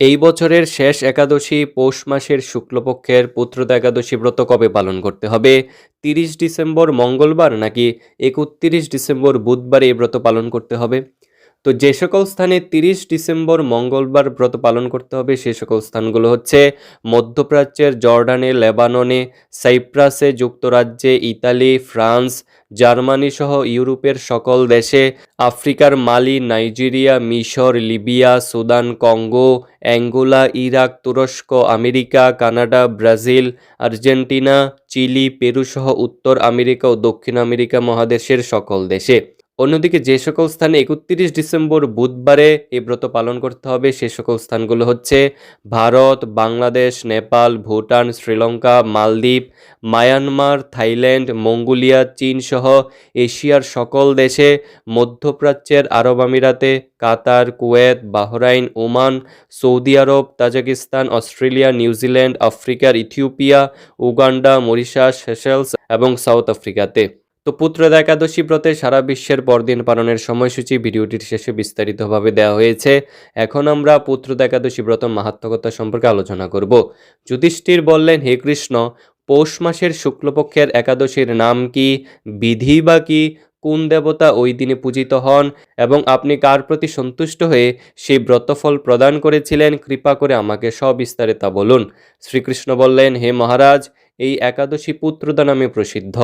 এই বছরের শেষ একাদশী পৌষ মাসের শুক্লপক্ষের পুত্রদা একাদশী ব্রত কবে পালন করতে হবে? তিরিশ ডিসেম্বর মঙ্গলবার নাকি একত্রিশ ডিসেম্বর বুধবার এই ব্রত পালন করতে হবে? তো যে সকল স্থানে তিরিশ ডিসেম্বর মঙ্গলবার ব্রত পালন করতে হবে, সে সকল স্থানগুলো হচ্ছে মধ্যপ্রাচ্যের জর্ডানে, লেবাননে, সাইপ্রাসে, যুক্তরাজ্যে, ইতালি, ফ্রান্স, জার্মানি সহ ইউরোপের সকল দেশে, আফ্রিকার মালি, নাইজেরিয়া, মিশর, Libya, Sudan, Congo, Angola, Iraq, তুরস্ক, America, Canada, Brazil, Argentina, Chile, Peru সহ উত্তর আমেরিকা ও দক্ষিণ আমেরিকা মহাদেশের সকল দেশে। অন্যদিকে যে সকল স্থানে একত্রিশ ডিসেম্বর বুধবারে এই ব্রত পালন করতে হবে, সে সকল স্থানগুলো হচ্ছে ভারত, বাংলাদেশ, নেপাল, ভুটান, শ্রীলঙ্কা, মালদ্বীপ, মায়ানমার, থাইল্যান্ড, মঙ্গোলিয়া চীন সহ এশিয়ার সকল দেশে মধ্যপ্রাচ্যের আরব আমিরাতে Qatar, Kuwait, Bahrain, Oman, Saudi আরব, তাজাকিস্তান, অস্ট্রেলিয়া, নিউজিল্যান্ড আফ্রিকার ইথিওপিয়া, উগান্ডা, মরিশাস, সেশেলস এবং সাউথ আফ্রিকাতে। তো পুত্রদা একাদশী ব্রতে সারা বিশ্বের পরদিন পালনের সময়সূচি ভিডিওটির শেষে বিস্তারিতভাবে দেওয়া হয়েছে। এখন আমরা পুত্রদা একাদশী ব্রত মাহাত্মকতা সম্পর্কে আলোচনা করব। যুধিষ্ঠির বললেন, হে কৃষ্ণ, পৌষ মাসের শুক্লপক্ষের একাদশীর নাম কি, বিধি বা কি, কোন দেবতা ওই দিনে পূজিত হন, এবং আপনি কার প্রতি সন্তুষ্ট হয়ে সেই ব্রতফল প্রদান করেছিলেন, কৃপা করে আমাকে সবিস্তারে তা বলুন। শ্রীকৃষ্ণ বললেন, হে মহারাজ এই একাদশী পুত্রদা নামে প্রসিদ্ধ।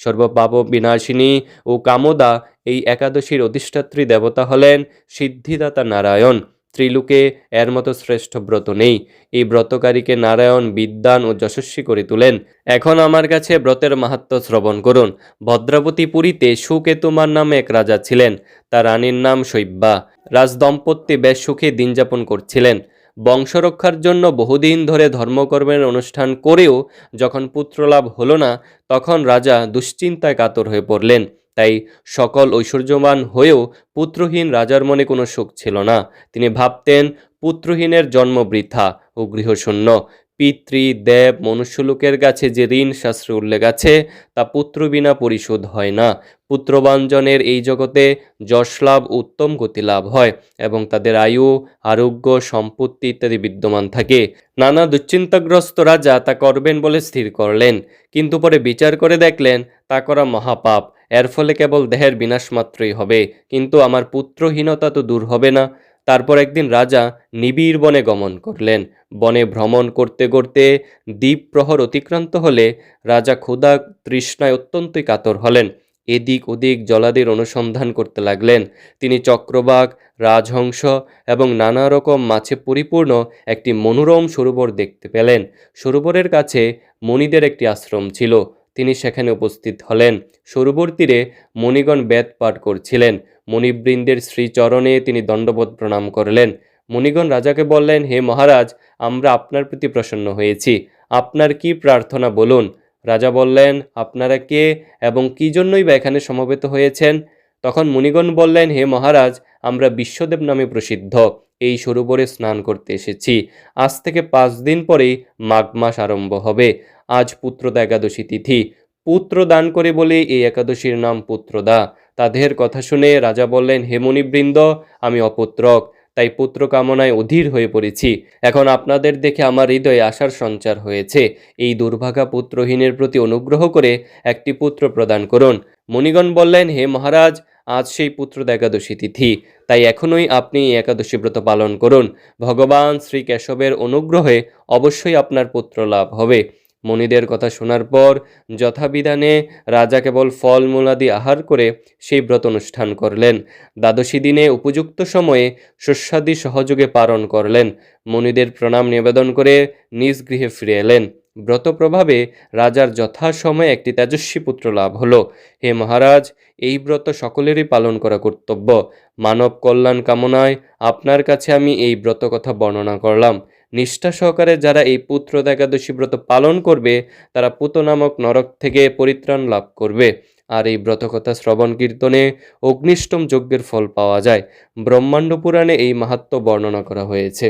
সর্বপাপ বিনাশিনী ও কামদা এই একাদশীর অধিষ্ঠাত্রী দেবতা হলেন সিদ্ধিদাতা নারায়ণ। ত্রিলোকে এর মতো শ্রেষ্ঠ ব্রত নেই। এই ব্রতকারীকে নারায়ণ বিদ্যান ও যশস্বী করে তোলেন। এখন আমার কাছে ব্রতের মাহাত্ম শ্রবণ করুন। ভদ্রাবতী পুরীতে সুকেতুমার নামে এক রাজা ছিলেন। তার রানীর নাম শৈব্যা। রাজদম্পতি বেশ সুখে দিন যাপন করছিলেন। বংশরক্ষার জন্য বহুদিন ধরে ধর্মকর্মের অনুষ্ঠান করেও যখন পুত্রলাভ হল না, তখন রাজা দুশ্চিন্তায় কাতর হয়ে পড়লেন। তাই সকল ঐশ্বর্যমান হয়েও পুত্রহীন রাজার মনে কোনো সুখ ছিল না। তিনি ভাবতেন, পুত্রহীনের জন্ম বৃথা ও গৃহশূন্য। পিতৃ, দেব, মনুষ্যলোকের কাছে যে ঋণ শাস্ত্রে উল্লেখ আছে, তা পুত্র বিনা পরিশোধ হয় না। পুত্রবাঞ্জনের এই জগতে যশ লাভ, উত্তম গতি লাভ হয় এবং তাদের আয়ু, আরোগ্য, সম্পত্তি ইত্যাদি বিদ্যমান থাকে। নানা দুশ্চিন্তাগ্রস্ত রাজা তা করবেন বলে স্থির করলেন, কিন্তু পরে বিচার করে দেখলেন, তা করা মহাপাপ। এর ফলে কেবল দেহের বিনাশ মাত্রই হবে, কিন্তু আমার পুত্রহীনতা তো দূর হবে না। তারপর একদিন রাজা নিবিড় বনে গমন করলেন। বনে ভ্রমণ করতে করতে দ্বীপ প্রহর অতিক্রান্ত হলে রাজা ক্ষুধা তৃষ্ণায় অত্যন্তই কাতর হলেন। এদিক ওদিক জলাদের অনুসন্ধান করতে লাগলেন। তিনি চক্রবাক রাজহংস এবং নানা রকম মাছে পরিপূর্ণ একটি মনোরম সরোবর দেখতে পেলেন। সরোবরের কাছে মণিদের একটি আশ্রম ছিল। তিনি সেখানে উপস্থিত হলেন। সরোবর তীরে মণিগণ বেদ পাঠ করছিলেন। মণিবৃন্দের শ্রীচরণে তিনি দণ্ডবোধ প্রণাম করলেন। মণিগণ রাজাকে বললেন, হে মহারাজ, আমরা আপনার প্রতি প্রসন্ন হয়েছি। আপনার কি প্রার্থনা বলুন? রাজা বললেন, আপনারা কে এবং কি জন্যই বা এখানে সমবেত হয়েছেন? তখন মুনিগণ বললেন, হে মহারাজ, আমরা বিশ্বদেব নামে প্রসিদ্ধ। এই সরোবরে স্নান করতে এসেছি। আজ থেকে পাঁচ দিন পরেই মাঘ মাস আরম্ভ হবে। আজ পুত্রদা একাদশী তিথি। পুত্র দান করে বলে এই একাদশীর নাম পুত্রদা। তাদের কথা শুনে রাজা বললেন, হে মুনিবৃন্দ, আমি অপুত্রক, তাই পুত্র কামনায় অধীর হয়ে পড়েছি। এখন আপনাদের দেখে আমার হৃদয়ে আশার সঞ্চার হয়েছে। এই দুর্ভাগা পুত্রহীনের প্রতি অনুগ্রহ করে একটি পুত্র প্রদান করুন। মণিগণ বললেন, হে মহারাজ আজ সেই পুত্র একাদশী তিথি। তাই এখনই আপনি একাদশী ব্রত পালন করুন। ভগবান শ্রী কেশবের অনুগ্রহে অবশ্যই আপনার পুত্র লাভ হবে। মণিদের কথা শোনার পর যথাবিধানে রাজা কেবল ফলমূলাদি আহার করে সেই ব্রত অনুষ্ঠান করলেন। দ্বাদশী দিনে উপযুক্ত সময়ে শস্যাদি সহযোগে পালন করলেন। মণিদের প্রণাম নিবেদন করে নিজ গৃহে ফিরে এলেন। ব্রত প্রভাবে রাজার যথাসময়ে একটি তেজস্বী পুত্র লাভ হলো। হে মহারাজ, এই ব্রত সকলেরই পালন করা কর্তব্য। মানব কল্যাণ কামনায় আপনার কাছে আমি এই ব্রত কথা বর্ণনা করলাম। নিষ্ঠা সহকারে যারা এই পুত্র একাদশী ব্রত পালন করবে, তারা পুত নামক নরক থেকে পরিত্রাণ লাভ করবে। আর এই ব্রতকথা শ্রবণ কীর্তনে অগ্নিষ্টম যজ্ঞের ফল পাওয়া যায়। ব্রহ্মাণ্ড পুরাণে এই মাহাত্ম বর্ণনা করা হয়েছে।